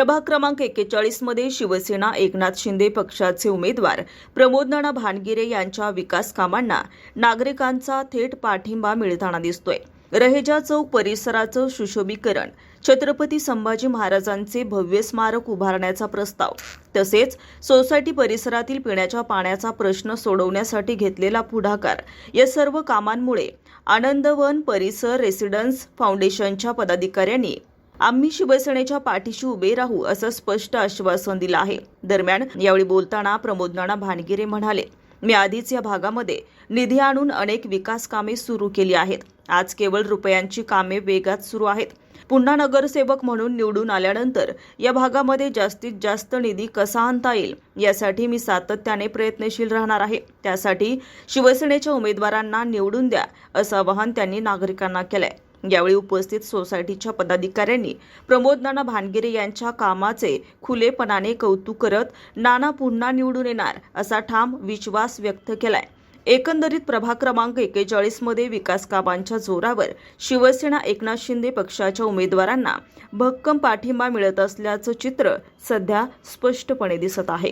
प्रभाग क्रमांक एक्केचाळीसमध्ये शिवसेना एकनाथ शिंदे पक्षाचे उमेदवार प्रमोद नाना भानगिरे यांच्या विकास कामांना नागरिकांचा थेट पाठिंबा मिळताना दिसतोय. रहेजा चौक परिसराचं सुशोभीकरण छत्रपती संभाजी महाराजांचे भव्य स्मारक उभारण्याचा प्रस्ताव तसेच सोसायटी परिसरातील पिण्याच्या पाण्याचा प्रश्न सोडवण्यासाठी घेतलेला पुढाकार या सर्व कामांमुळे आनंदवन परिसर रेसिडन्स फाउंडेशनच्या पदाधिकाऱ्यांनी आम्ही शिवसेनेच्या पाठीशी उभे राहू असं स्पष्ट आश्वासन दिलं आहे. दरम्यान यावेळी बोलताना प्रमोद नाना भानगिरे म्हणाले मी आधीच या भागामध्ये निधी आणून अनेक विकास कामे सुरू केली आहेत. आज केवळ रुपयांची कामे वेगात सुरू आहेत. पुन्हा नगरसेवक म्हणून निवडून आल्यानंतर या भागामध्ये जास्तीत जास्त निधी कसा आणता येईल यासाठी मी सातत्याने प्रयत्नशील राहणार आहे. त्यासाठी शिवसेनेच्या उमेदवारांना निवडून द्या असं आवाहन त्यांनी नागरिकांना केलंय. यावेळी उपस्थित सोसायटीच्या पदाधिकाऱ्यांनी प्रमोद नाना भानगिरे यांच्या कामाचे खुलेपणाने कौतुक करत नाना पुन्हा निवडून येणार असा ठाम विश्वास व्यक्त केलाय. एकंदरीत प्रभाग क्रमांक एकेचाळीसमध्ये विकास कामांच्या जोरावर शिवसेना एकनाथ शिंदे पक्षाच्या उमेदवारांना भक्कम पाठिंबा मिळत असल्याचं चित्र सध्या स्पष्टपणे दिसत आहे.